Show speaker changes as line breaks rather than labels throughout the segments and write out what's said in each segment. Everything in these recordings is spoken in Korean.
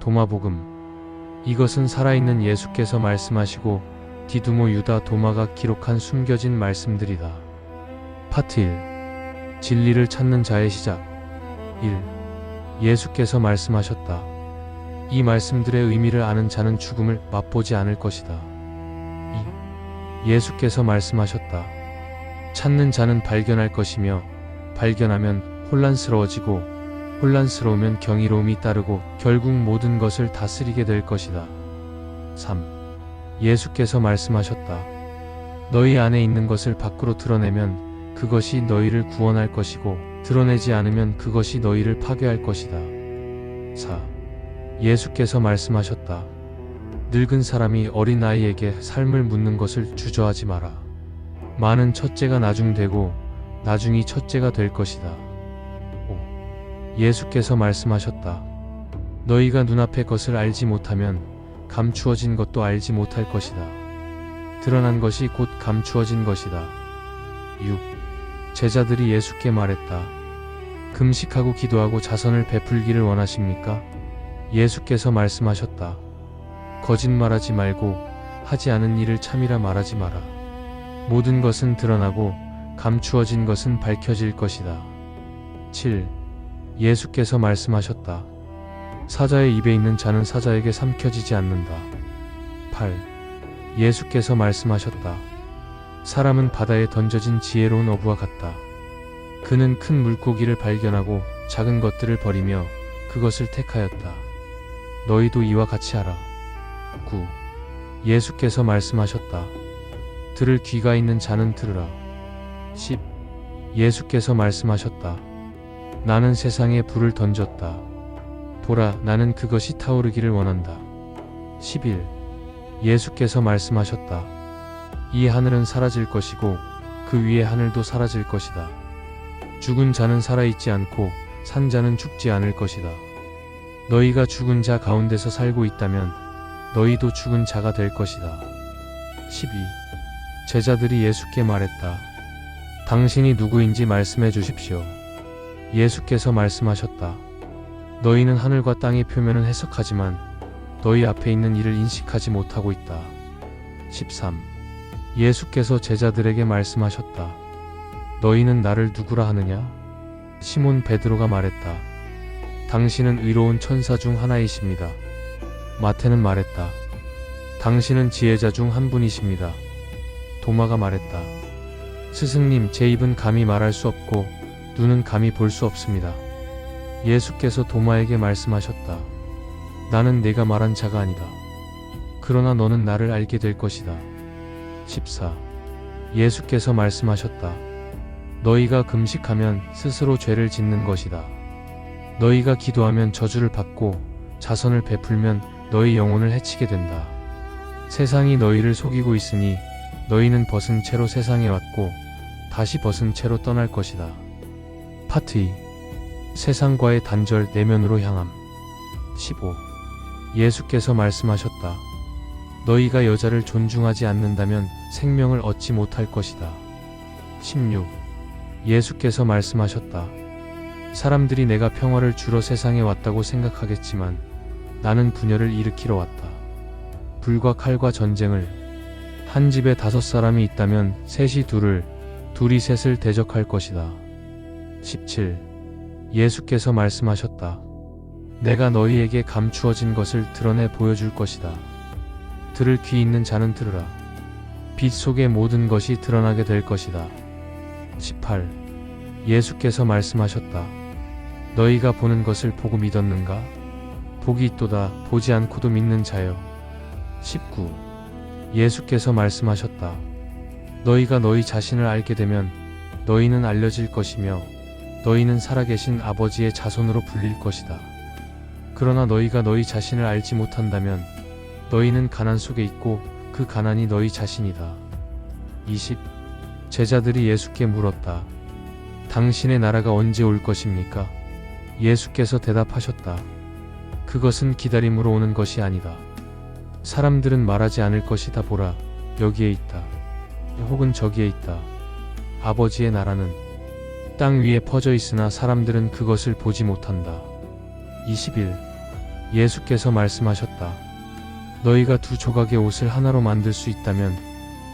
도마복음. 이것은 살아있는 예수께서 말씀하시고 디두모 유다 도마가 기록한 숨겨진 말씀들이다. 파트 1. 진리를 찾는 자의 시작. 1. 예수께서 말씀하셨다. 이 말씀들의 의미를 아는 자는 죽음을 맛보지 않을 것이다. 2. 예수께서 말씀하셨다. 찾는 자는 발견할 것이며 발견하면 혼란스러워지고 혼란스러우면 경이로움이 따르고 결국 모든 것을 다스리게 될 것이다. 3. 예수께서 말씀하셨다. 너희 안에 있는 것을 밖으로 드러내면 그것이 너희를 구원할 것이고 드러내지 않으면 그것이 너희를 파괴할 것이다. 4. 예수께서 말씀하셨다. 늙은 사람이 어린 아이에게 삶을 묻는 것을 주저하지 마라. 많은 첫째가 나중되고 나중이 첫째가 될 것이다. 5. 예수께서 말씀하셨다. 너희가 눈앞의 것을 알지 못하면 감추어진 것도 알지 못할 것이다. 드러난 것이 곧 감추어진 것이다. 6. 제자들이 예수께 말했다. 금식하고 기도하고 자선을 베풀기를 원하십니까? 예수께서 말씀하셨다. 거짓말하지 말고 하지 않은 일을 참이라 말하지 마라. 모든 것은 드러나고 감추어진 것은 밝혀질 것이다. 7. 예수께서 말씀하셨다. 사자의 입에 있는 자는 사자에게 삼켜지지 않는다. 8. 예수께서 말씀하셨다. 사람은 바다에 던져진 지혜로운 어부와 같다. 그는 큰 물고기를 발견하고 작은 것들을 버리며 그것을 택하였다. 너희도 이와 같이 하라. 9. 예수께서 말씀하셨다. 들을 귀가 있는 자는 들으라. 10. 예수께서 말씀하셨다. 나는 세상에 불을 던졌다. 보라, 나는 그것이 타오르기를 원한다. 11. 예수께서 말씀하셨다. 이 하늘은 사라질 것이고 그 위의 하늘도 사라질 것이다. 죽은 자는 살아있지 않고 산 자는 죽지 않을 것이다. 너희가 죽은 자 가운데서 살고 있다면 너희도 죽은 자가 될 것이다. 12. 제자들이 예수께 말했다. 당신이 누구인지 말씀해 주십시오. 예수께서 말씀하셨다. 너희는 하늘과 땅의 표면은 해석하지만 너희 앞에 있는 일을 인식하지 못하고 있다. 13. 예수께서 제자들에게 말씀하셨다. 너희는 나를 누구라 하느냐? 시몬 베드로가 말했다. 당신은 의로운 천사 중 하나이십니다. 마태는 말했다. 당신은 지혜자 중 한 분이십니다. 도마가 말했다. 스승님, 제 입은 감히 말할 수 없고 눈은 감히 볼 수 없습니다. 예수께서 도마에게 말씀하셨다. 나는 내가 말한 자가 아니다. 그러나 너는 나를 알게 될 것이다. 14. 예수께서 말씀하셨다. 너희가 금식하면 스스로 죄를 짓는 것이다. 너희가 기도하면 저주를 받고 자선을 베풀면 너희 영혼을 해치게 된다. 세상이 너희를 속이고 있으니 너희는 벗은 채로 세상에 왔고 다시 벗은 채로 떠날 것이다. 파트 2 세상과의 단절 내면으로 향함 15 예수께서 말씀하셨다. 너희가 여자를 존중하지 않는다면 생명을 얻지 못할 것이다. 16 예수께서 말씀하셨다. 사람들이 내가 평화를 주러 세상에 왔다고 생각하겠지만 나는 분열을 일으키러 왔다. 불과 칼과 전쟁을 한 집에 다섯 사람이 있다면 셋이 둘을 둘이 셋을 대적할 것이다. 17. 예수께서 말씀하셨다. 내가 너희에게 감추어진 것을 드러내 보여줄 것이다. 들을 귀 있는 자는 들으라. 빛 속의 모든 것이 드러나게 될 것이다. 18. 예수께서 말씀하셨다. 너희가 보는 것을 보고 믿었는가? 복이 있도다 보지 않고도 믿는 자여. 19. 예수께서 말씀하셨다. 너희가 너희 자신을 알게 되면 너희는 알려질 것이며 너희는 살아계신 아버지의 자손으로 불릴 것이다. 그러나 너희가 너희 자신을 알지 못한다면 너희는 가난 속에 있고 그 가난이 너희 자신이다. 20. 제자들이 예수께 물었다. 당신의 나라가 언제 올 것입니까? 예수께서 대답하셨다. 그것은 기다림으로 오는 것이 아니다. 사람들은 말하지 않을 것이다 보라. 여기에 있다. 혹은 저기에 있다. 아버지의 나라는 땅 위에 퍼져 있으나 사람들은 그것을 보지 못한다. 21. 예수께서 말씀하셨다. 너희가 두 조각의 옷을 하나로 만들 수 있다면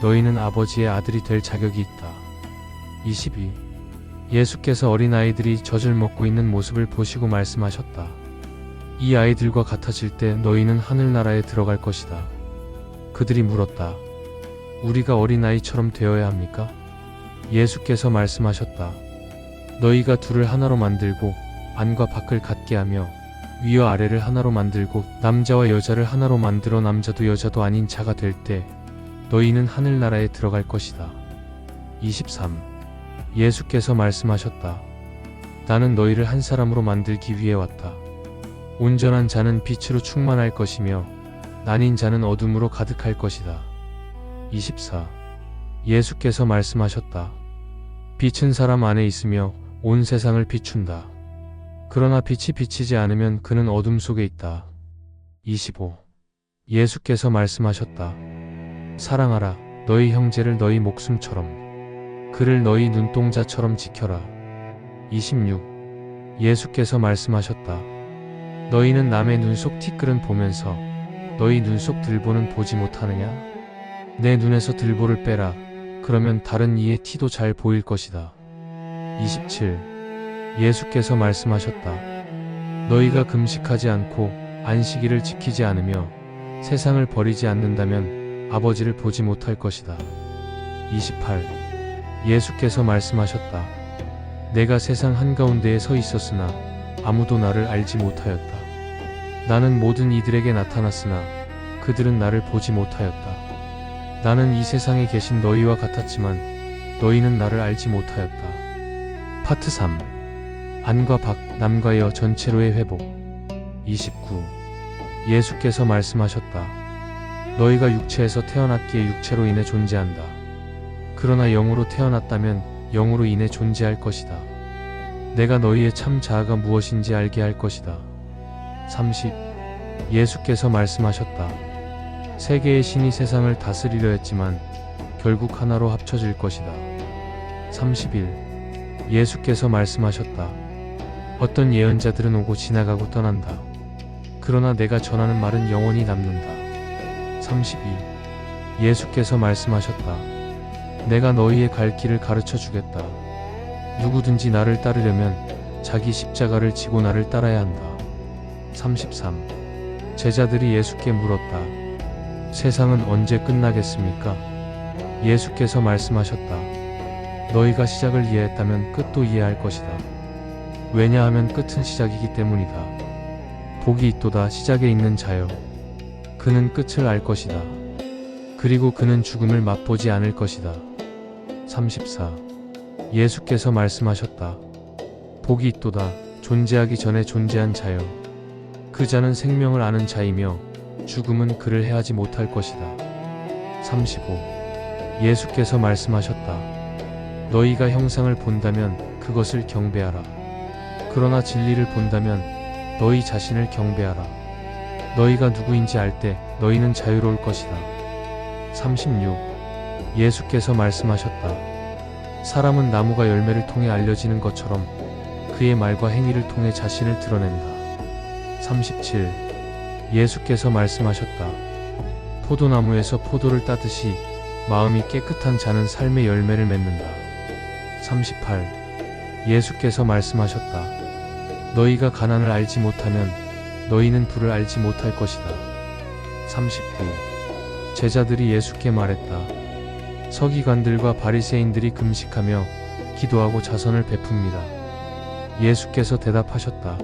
너희는 아버지의 아들이 될 자격이 있다. 22. 예수께서 어린아이들이 젖을 먹고 있는 모습을 보시고 말씀하셨다. 이 아이들과 같아질 때 너희는 하늘나라에 들어갈 것이다. 그들이 물었다. 우리가 어린아이처럼 되어야 합니까? 예수께서 말씀하셨다. 너희가 둘을 하나로 만들고 안과 밖을 같게 하며 위와 아래를 하나로 만들고 남자와 여자를 하나로 만들어 남자도 여자도 아닌 자가 될 때 너희는 하늘나라에 들어갈 것이다. 23. 예수께서 말씀하셨다. 나는 너희를 한 사람으로 만들기 위해 왔다. 온전한 자는 빛으로 충만할 것이며 난인 자는 어둠으로 가득할 것이다. 24. 예수께서 말씀하셨다. 빛은 사람 안에 있으며 온 세상을 비춘다. 그러나 빛이 비치지 않으면 그는 어둠 속에 있다. 25. 예수께서 말씀하셨다. 사랑하라 너희 형제를 너희 목숨처럼 그를 너희 눈동자처럼 지켜라. 26. 예수께서 말씀하셨다. 너희는 남의 눈속 티끌은 보면서 너희 눈속 들보는 보지 못하느냐? 내 눈에서 들보를 빼라. 그러면 다른 이의 티도 잘 보일 것이다. 27. 예수께서 말씀하셨다. 너희가 금식하지 않고 안식일을 지키지 않으며 세상을 버리지 않는다면 아버지를 보지 못할 것이다. 28. 예수께서 말씀하셨다. 내가 세상 한가운데에 서 있었으나 아무도 나를 알지 못하였다. 나는 모든 이들에게 나타났으나 그들은 나를 보지 못하였다. 나는 이 세상에 계신 너희와 같았지만 너희는 나를 알지 못하였다. 파트 3. 안과 밖, 남과 여 전체로의 회복. 29. 예수께서 말씀하셨다. 너희가 육체에서 태어났기에 육체로 인해 존재한다. 그러나 영으로 태어났다면 영으로 인해 존재할 것이다. 내가 너희의 참 자아가 무엇인지 알게 할 것이다. 30. 예수께서 말씀하셨다. 세계의 신이 세상을 다스리려 했지만 결국 하나로 합쳐질 것이다. 31. 예수께서 말씀하셨다. 어떤 예언자들은 오고 지나가고 떠난다. 그러나 내가 전하는 말은 영원히 남는다. 32. 예수께서 말씀하셨다. 내가 너희의 갈 길을 가르쳐 주겠다. 누구든지 나를 따르려면 자기 십자가를 지고 나를 따라야 한다. 33. 제자들이 예수께 물었다. 세상은 언제 끝나겠습니까? 예수께서 말씀하셨다. 너희가 시작을 이해했다면 끝도 이해할 것이다. 왜냐하면 끝은 시작이기 때문이다. 복이 있도다 시작에 있는 자여. 그는 끝을 알 것이다. 그리고 그는 죽음을 맛보지 않을 것이다. 34. 예수께서 말씀하셨다. 복이 있도다 존재하기 전에 존재한 자여. 그 자는 생명을 아는 자이며 죽음은 그를 해하지 못할 것이다. 35. 예수께서 말씀하셨다. 너희가 형상을 본다면 그것을 경배하라. 그러나 진리를 본다면 너희 자신을 경배하라. 너희가 누구인지 알 때 너희는 자유로울 것이다. 36. 예수께서 말씀하셨다. 사람은 나무가 열매를 통해 알려지는 것처럼 그의 말과 행위를 통해 자신을 드러낸다. 37. 예수께서 말씀하셨다. 포도나무에서 포도를 따듯이 마음이 깨끗한 자는 삶의 열매를 맺는다. 38. 예수께서 말씀하셨다. 너희가 가난을 알지 못하면 너희는 불을 알지 못할 것이다. 39. 제자들이 예수께 말했다. 서기관들과 바리새인들이 금식하며 기도하고 자선을 베풉니다. 예수께서 대답하셨다.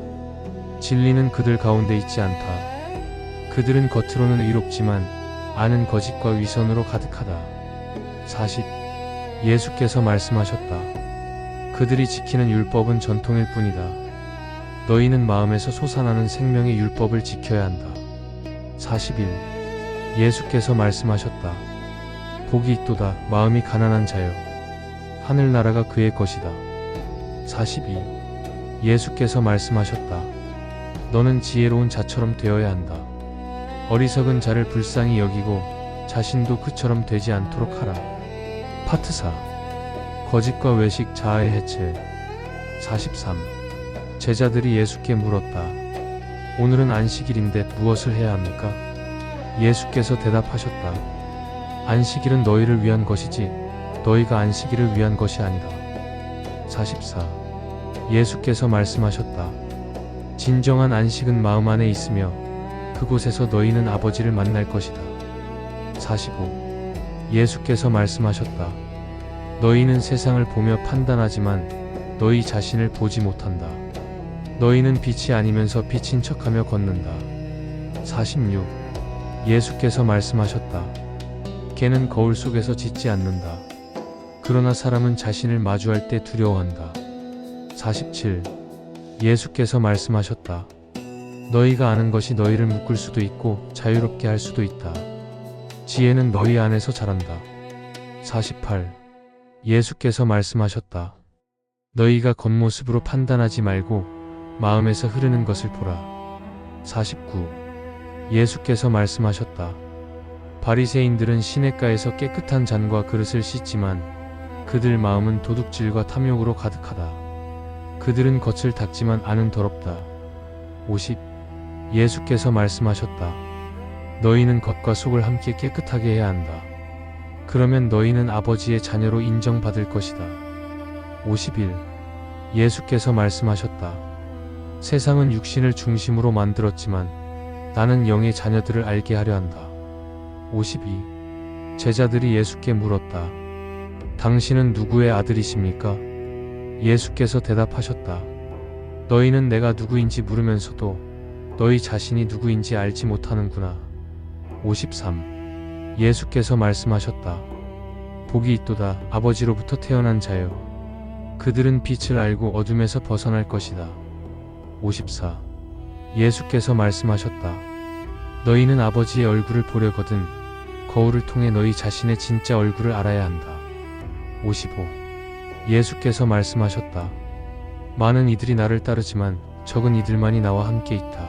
진리는 그들 가운데 있지 않다. 그들은 겉으로는 의롭지만 안은 거짓과 위선으로 가득하다. 40. 예수께서 말씀하셨다. 그들이 지키는 율법은 전통일 뿐이다. 너희는 마음에서 솟아나는 생명의 율법을 지켜야 한다. 41. 예수께서 말씀하셨다. 복이 있도다 마음이 가난한 자여. 하늘나라가 그의 것이다. 42. 예수께서 말씀하셨다. 너는 지혜로운 자처럼 되어야 한다. 어리석은 자를 불쌍히 여기고 자신도 그처럼 되지 않도록 하라. 파트 4. 거짓과 외식 자아의 해체. 43. 제자들이 예수께 물었다. 오늘은 안식일인데 무엇을 해야 합니까? 예수께서 대답하셨다. 안식일은 너희를 위한 것이지 너희가 안식일을 위한 것이 아니다. 44. 예수께서 말씀하셨다. 진정한 안식은 마음 안에 있으며 그곳에서 너희는 아버지를 만날 것이다. 45. 예수께서 말씀하셨다. 너희는 세상을 보며 판단하지만 너희 자신을 보지 못한다. 너희는 빛이 아니면서 빛인 척하며 걷는다. 46. 예수께서 말씀하셨다. 개는 거울 속에서 짖지 않는다. 그러나 사람은 자신을 마주할 때 두려워한다. 47. 예수께서 말씀하셨다. 너희가 아는 것이 너희를 묶을 수도 있고 자유롭게 할 수도 있다. 지혜는 너희 안에서 자란다. 48. 예수께서 말씀하셨다. 너희가 겉모습으로 판단하지 말고 마음에서 흐르는 것을 보라. 49. 예수께서 말씀하셨다. 바리새인들은 시냇가에서 깨끗한 잔과 그릇을 씻지만 그들 마음은 도둑질과 탐욕으로 가득하다. 그들은 겉을 닦지만 안은 더럽다. 50. 예수께서 말씀하셨다. 너희는 겉과 속을 함께 깨끗하게 해야 한다. 그러면 너희는 아버지의 자녀로 인정받을 것이다. 51. 예수께서 말씀하셨다. 세상은 육신을 중심으로 만들었지만 나는 영의 자녀들을 알게 하려 한다. 52. 제자들이 예수께 물었다. 당신은 누구의 아들이십니까? 예수께서 대답하셨다. 너희는 내가 누구인지 물으면서도 너희 자신이 누구인지 알지 못하는구나. 53. 예수께서 말씀하셨다. 복이 있도다 아버지로부터 태어난 자여. 그들은 빛을 알고 어둠에서 벗어날 것이다. 54. 예수께서 말씀하셨다. 너희는 아버지의 얼굴을 보려거든 거울을 통해 너희 자신의 진짜 얼굴을 알아야 한다. 55. 예수께서 말씀하셨다. 많은 이들이 나를 따르지만 적은 이들만이 나와 함께 있다.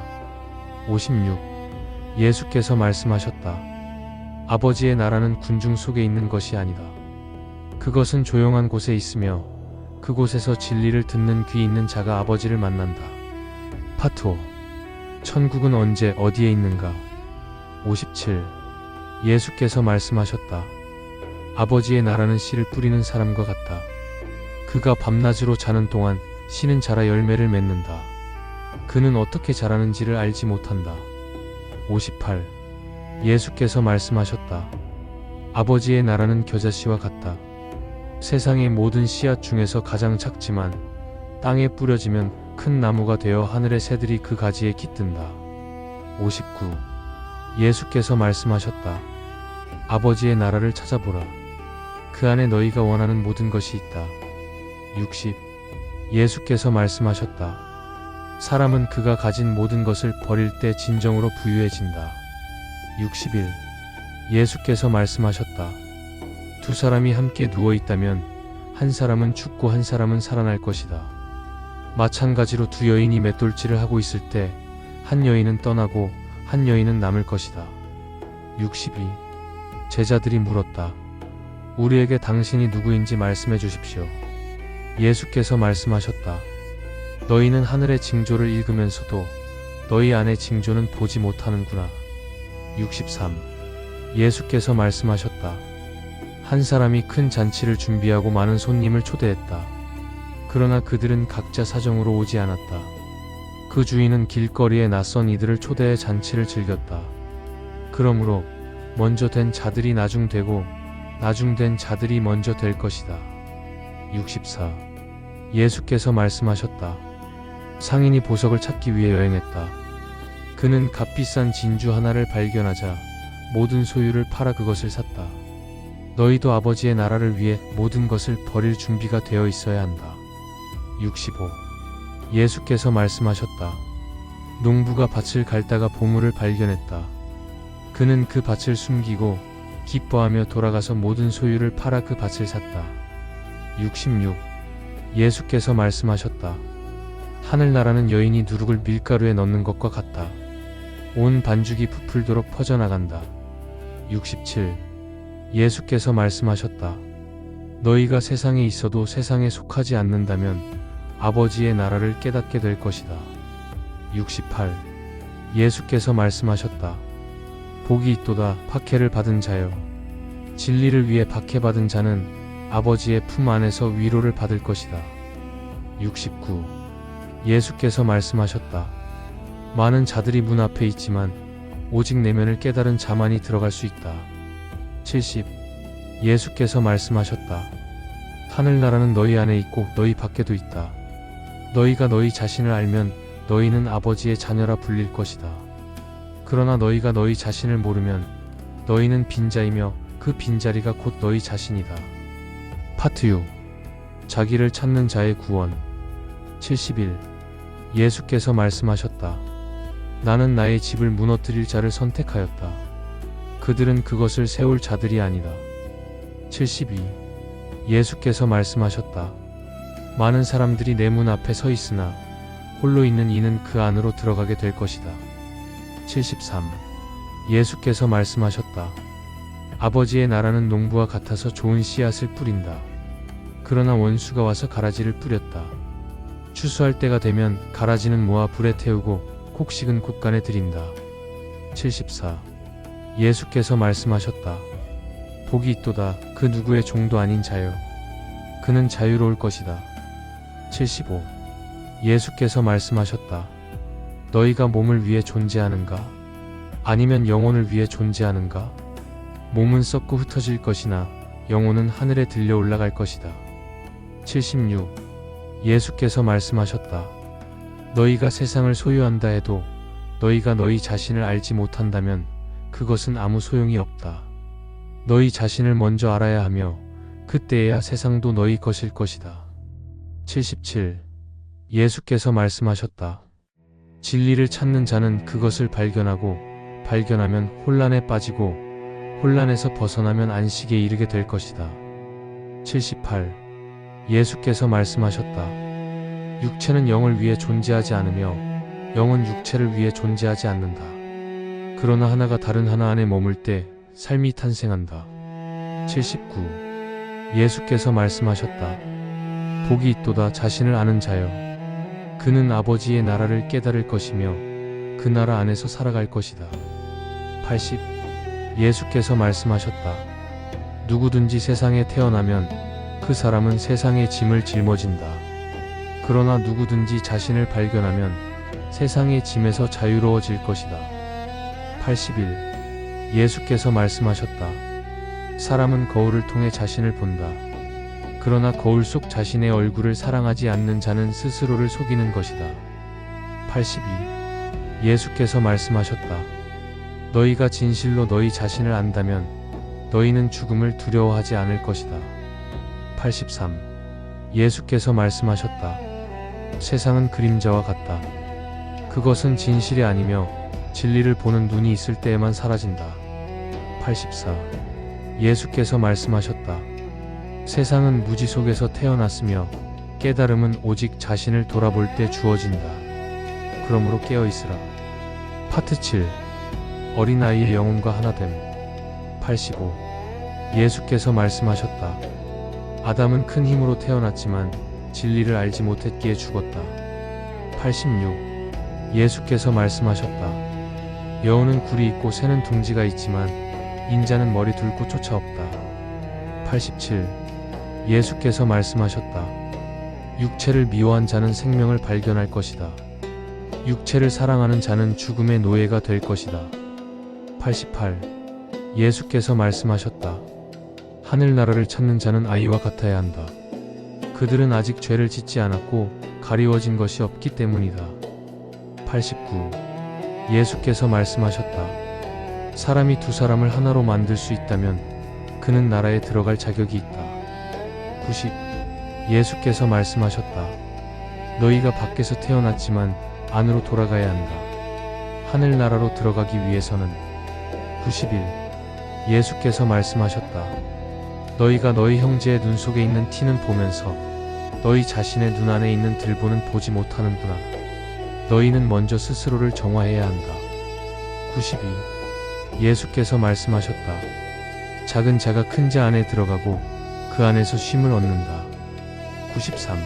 56. 예수께서 말씀하셨다. 아버지의 나라는 군중 속에 있는 것이 아니다. 그것은 조용한 곳에 있으며 그곳에서 진리를 듣는 귀 있는 자가 아버지를 만난다. 5. 천국은 언제 어디에 있는가? 57. 예수께서 말씀하셨다. 아버지의 나라는 씨를 뿌리는 사람과 같다. 그가 밤낮으로 자는 동안 씨는 자라 열매를 맺는다. 그는 어떻게 자라는지를 알지 못한다. 58. 예수께서 말씀하셨다. 아버지의 나라는 겨자씨와 같다. 세상의 모든 씨앗 중에서 가장 작지만 땅에 뿌려지면 큰 나무가 되어 하늘의 새들이 그 가지에 깃든다. 59. 예수께서 말씀하셨다. 아버지의 나라를 찾아보라. 그 안에 너희가 원하는 모든 것이 있다. 60. 예수께서 말씀하셨다. 사람은 그가 가진 모든 것을 버릴 때 진정으로 부유해진다. 61. 예수께서 말씀하셨다. 두 사람이 함께 누워 있다면 한 사람은 죽고 한 사람은 살아날 것이다. 마찬가지로 두 여인이 맷돌질을 하고 있을 때 한 여인은 떠나고 한 여인은 남을 것이다. 62. 제자들이 물었다. 우리에게 당신이 누구인지 말씀해 주십시오. 예수께서 말씀하셨다. 너희는 하늘의 징조를 읽으면서도 너희 안의 징조는 보지 못하는구나. 63. 예수께서 말씀하셨다. 한 사람이 큰 잔치를 준비하고 많은 손님을 초대했다. 그러나 그들은 각자 사정으로 오지 않았다. 그 주인은 길거리에 낯선 이들을 초대해 잔치를 즐겼다. 그러므로 먼저 된 자들이 나중 되고 나중 된 자들이 먼저 될 것이다. 64. 예수께서 말씀하셨다. 상인이 보석을 찾기 위해 여행했다. 그는 값비싼 진주 하나를 발견하자 모든 소유를 팔아 그것을 샀다. 너희도 아버지의 나라를 위해 모든 것을 버릴 준비가 되어 있어야 한다. 65. 예수께서 말씀하셨다. 농부가 밭을 갈다가 보물을 발견했다. 그는 그 밭을 숨기고 기뻐하며 돌아가서 모든 소유를 팔아 그 밭을 샀다. 66. 예수께서 말씀하셨다. 하늘나라는 여인이 누룩을 밀가루에 넣는 것과 같다. 온 반죽이 부풀도록 퍼져나간다. 67. 예수께서 말씀하셨다. 너희가 세상에 있어도 세상에 속하지 않는다면 아버지의 나라를 깨닫게 될 것이다. 68. 예수께서 말씀하셨다. 복이 있도다 박해를 받은 자여. 진리를 위해 박해받은 자는 아버지의 품 안에서 위로를 받을 것이다. 69. 예수께서 말씀하셨다. 많은 자들이 문 앞에 있지만 오직 내면을 깨달은 자만이 들어갈 수 있다. 70. 예수께서 말씀하셨다. 하늘나라는 너희 안에 있고 너희 밖에도 있다. 너희가 너희 자신을 알면 너희는 아버지의 자녀라 불릴 것이다. 그러나 너희가 너희 자신을 모르면 너희는 빈자이며 그 빈자리가 곧 너희 자신이다. 파트 6. 자기를 찾는 자의 구원. 71. 예수께서 말씀하셨다. 나는 나의 집을 무너뜨릴 자를 선택하였다. 그들은 그것을 세울 자들이 아니다. 72. 예수께서 말씀하셨다. 많은 사람들이 내 문 앞에 서 있으나 홀로 있는 이는 그 안으로 들어가게 될 것이다. 73. 예수께서 말씀하셨다. 아버지의 나라는 농부와 같아서 좋은 씨앗을 뿌린다. 그러나 원수가 와서 가라지를 뿌렸다. 추수할 때가 되면 가라지는 모아 불에 태우고 곡식은 곳간에 들인다. 74. 예수께서 말씀하셨다. 복이 있도다 그 누구의 종도 아닌 자여. 그는 자유로울 것이다. 75. 예수께서 말씀하셨다. 너희가 몸을 위해 존재하는가? 아니면 영혼을 위해 존재하는가? 몸은 썩고 흩어질 것이나 영혼은 하늘에 들려 올라갈 것이다. 76. 예수께서 말씀하셨다. 너희가 세상을 소유한다 해도 너희가 너희 자신을 알지 못한다면 그것은 아무 소용이 없다. 너희 자신을 먼저 알아야 하며 그때에야 세상도 너희 것일 것이다. 77. 예수께서 말씀하셨다. 진리를 찾는 자는 그것을 발견하고 발견하면 혼란에 빠지고 혼란에서 벗어나면 안식에 이르게 될 것이다. 78. 예수께서 말씀하셨다. 육체는 영을 위해 존재하지 않으며 영은 육체를 위해 존재하지 않는다. 그러나 하나가 다른 하나 안에 머물 때 삶이 탄생한다. 79. 예수께서 말씀하셨다. 복이 있도다 자신을 아는 자여. 그는 아버지의 나라를 깨달을 것이며 그 나라 안에서 살아갈 것이다. 80. 예수께서 말씀하셨다. 누구든지 세상에 태어나면 그 사람은 세상의 짐을 짊어진다. 그러나 누구든지 자신을 발견하면 세상의 짐에서 자유로워질 것이다. 81. 예수께서 말씀하셨다. 사람은 거울을 통해 자신을 본다. 그러나 거울 속 자신의 얼굴을 사랑하지 않는 자는 스스로를 속이는 것이다. 82. 예수께서 말씀하셨다. 너희가 진실로 너희 자신을 안다면 너희는 죽음을 두려워하지 않을 것이다. 83. 예수께서 말씀하셨다. 세상은 그림자와 같다. 그것은 진실이 아니며 진리를 보는 눈이 있을 때에만 사라진다. 84. 예수께서 말씀하셨다. 세상은 무지 속에서 태어났으며 깨달음은 오직 자신을 돌아볼 때 주어진다. 그러므로 깨어 있으라. 파트 7. 어린아이의 영혼과 하나됨. 85. 예수께서 말씀하셨다. 아담은 큰 힘으로 태어났지만 진리를 알지 못했기에 죽었다. 86. 예수께서 말씀하셨다. 여우는 굴이 있고 새는 둥지가 있지만 인자는 머리 둘고 쫓아 없다. 87. 예수께서 말씀하셨다. 육체를 미워한 자는 생명을 발견할 것이다. 육체를 사랑하는 자는 죽음의 노예가 될 것이다. 88. 예수께서 말씀하셨다. 하늘나라를 찾는 자는 아이와 같아야 한다. 그들은 아직 죄를 짓지 않았고 가리워진 것이 없기 때문이다. 89. 예수께서 말씀하셨다. 사람이 두 사람을 하나로 만들 수 있다면 그는 나라에 들어갈 자격이 있다. 90. 예수께서 말씀하셨다. 너희가 밖에서 태어났지만 안으로 돌아가야 한다. 하늘나라로 들어가기 위해서는 91. 예수께서 말씀하셨다. 너희가 너희 형제의 눈 속에 있는 티는 보면서 너희 자신의 눈 안에 있는 들보는 보지 못하는구나. 너희는 먼저 스스로를 정화해야 한다. 92. 예수께서 말씀하셨다. 작은 자가 큰 자 안에 들어가고 그 안에서 쉼을 얻는다. 93.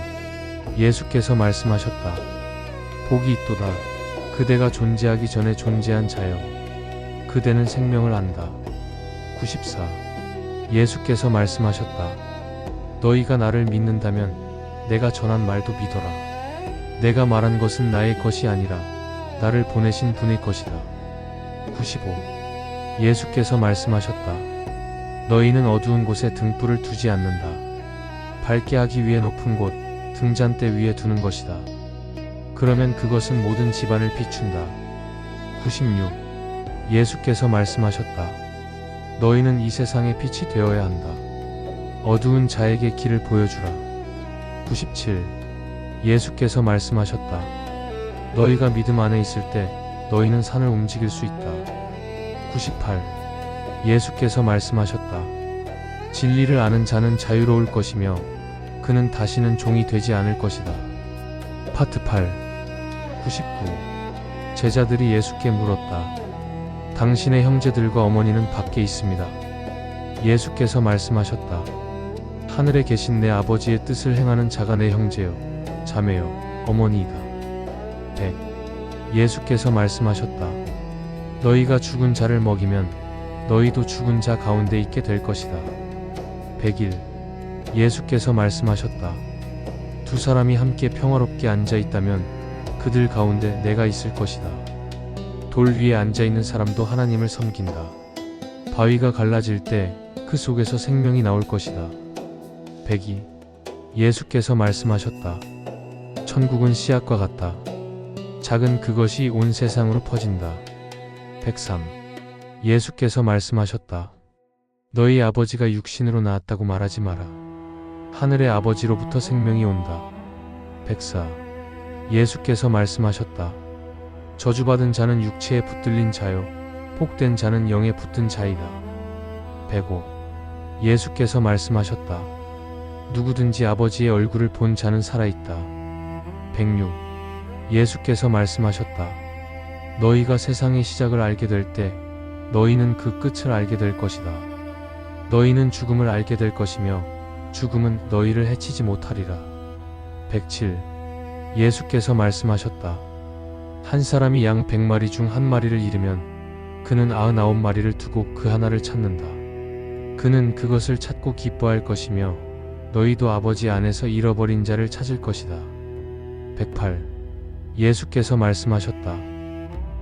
예수께서 말씀하셨다. 복이 있도다. 그대가 존재하기 전에 존재한 자여. 그대는 생명을 안다. 94. 예수께서 말씀하셨다. 너희가 나를 믿는다면 내가 전한 말도 믿어라. 내가 말한 것은 나의 것이 아니라 나를 보내신 분의 것이다. 95. 예수께서 말씀하셨다. 너희는 어두운 곳에 등불을 두지 않는다. 밝게 하기 위해 높은 곳, 등잔대 위에 두는 것이다. 그러면 그것은 모든 집안을 비춘다. 96. 예수께서 말씀하셨다. 너희는 이 세상의 빛이 되어야 한다. 어두운 자에게 길을 보여주라. 97. 예수께서 말씀하셨다. 너희가 믿음 안에 있을 때 너희는 산을 움직일 수 있다. 98. 예수께서 말씀하셨다. 진리를 아는 자는 자유로울 것이며 그는 다시는 종이 되지 않을 것이다. 파트 8. 99. 제자들이 예수께 물었다. 당신의 형제들과 어머니는 밖에 있습니다. 예수께서 말씀하셨다. 하늘에 계신 내 아버지의 뜻을 행하는 자가 내 형제요, 자매요, 어머니이다. 100. 예수께서 말씀하셨다. 너희가 죽은 자를 먹이면 너희도 죽은 자 가운데 있게 될 것이다. 101. 예수께서 말씀하셨다. 두 사람이 함께 평화롭게 앉아 있다면 그들 가운데 내가 있을 것이다. 돌 위에 앉아 있는 사람도 하나님을 섬긴다. 바위가 갈라질 때 그 속에서 생명이 나올 것이다. 102. 예수께서 말씀하셨다. 천국은 씨앗과 같다. 작은 그것이 온 세상으로 퍼진다. 103. 예수께서 말씀하셨다. 너희 아버지가 육신으로 나왔다고 말하지 마라. 하늘의 아버지로부터 생명이 온다. 104. 예수께서 말씀하셨다. 저주받은 자는 육체에 붙들린 자요, 복된 자는 영에 붙든 자이다. 105. 예수께서 말씀하셨다. 누구든지 아버지의 얼굴을 본 자는 살아있다. 106. 예수께서 말씀하셨다. 너희가 세상의 시작을 알게 될 때 너희는 그 끝을 알게 될 것이다. 너희는 죽음을 알게 될 것이며 죽음은 너희를 해치지 못하리라. 107. 예수께서 말씀하셨다. 한 사람이 양 100마리 중 한 마리를 잃으면 그는 99마리를 두고 그 하나를 찾는다. 그는 그것을 찾고 기뻐할 것이며 너희도 아버지 안에서 잃어버린 자를 찾을 것이다. 108. 예수께서 말씀하셨다.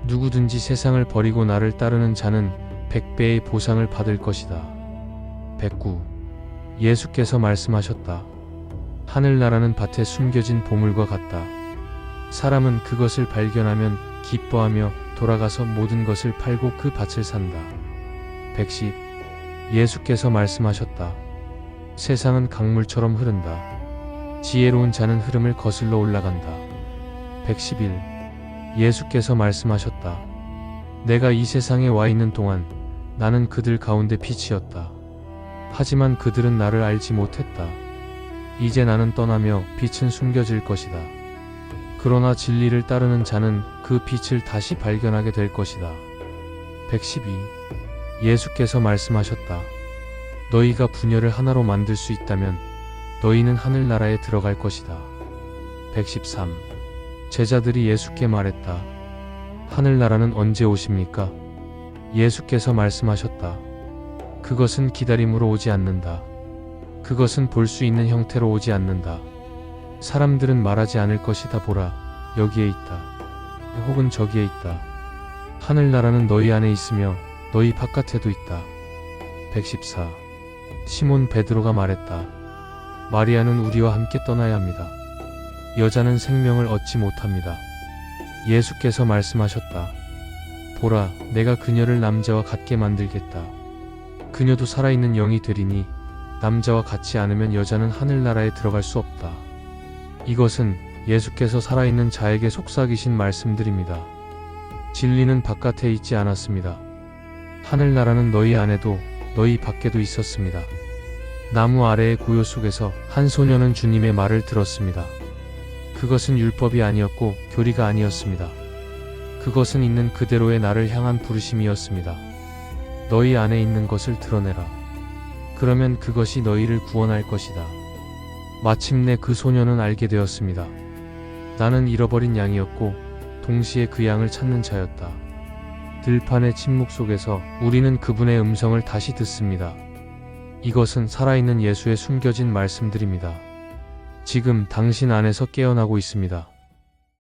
누구든지 세상을 버리고 나를 따르는 자는 100배의 보상을 받을 것이다. 109. 예수께서 말씀하셨다. 하늘나라는 밭에 숨겨진 보물과 같다. 사람은 그것을 발견하면 기뻐하며 돌아가서 모든 것을 팔고 그 밭을 산다. 110. 예수께서 말씀하셨다. 세상은 강물처럼 흐른다. 지혜로운 자는 흐름을 거슬러 올라간다. 111. 예수께서 말씀하셨다. 내가 이 세상에 와 있는 동안 나는 그들 가운데 빛이었다. 하지만 그들은 나를 알지 못했다. 이제 나는 떠나며 빛은 숨겨질 것이다. 그러나 진리를 따르는 자는 그 빛을 다시 발견하게 될 것이다. 112. 예수께서 말씀하셨다. 너희가 분열을 하나로 만들 수 있다면 너희는 하늘나라에 들어갈 것이다. 113. 제자들이 예수께 말했다. 하늘나라는 언제 오십니까? 예수께서 말씀하셨다. 그것은 기다림으로 오지 않는다. 그것은 볼 수 있는 형태로 오지 않는다. 사람들은 말하지 않을 것이다 보라. 여기에 있다. 혹은 저기에 있다. 하늘나라는 너희 안에 있으며 너희 바깥에도 있다. 114. 시몬 베드로가 말했다. 마리아는 우리와 함께 떠나야 합니다. 여자는 생명을 얻지 못합니다. 예수께서 말씀하셨다. 보라, 내가 그녀를 남자와 같게 만들겠다. 그녀도 살아있는 영이 되리니 남자와 같지 않으면 여자는 하늘나라에 들어갈 수 없다. 이것은 예수께서 살아있는 자에게 속삭이신 말씀들입니다. 진리는 바깥에 있지 않았습니다. 하늘나라는 너희 안에도 너희 밖에도 있었습니다. 나무 아래의 고요 속에서 한 소녀는 주님의 말을 들었습니다. 그것은 율법이 아니었고 교리가 아니었습니다. 그것은 있는 그대로의 나를 향한 부르심이었습니다. 너희 안에 있는 것을 드러내라. 그러면 그것이 너희를 구원할 것이다. 마침내 그 소녀는 알게 되었습니다. 나는 잃어버린 양이었고 동시에 그 양을 찾는 자였다. 들판의 침묵 속에서 우리는 그분의 음성을 다시 듣습니다. 이것은 살아있는 예수의 숨겨진 말씀들입니다. 지금 당신 안에서 깨어나고 있습니다.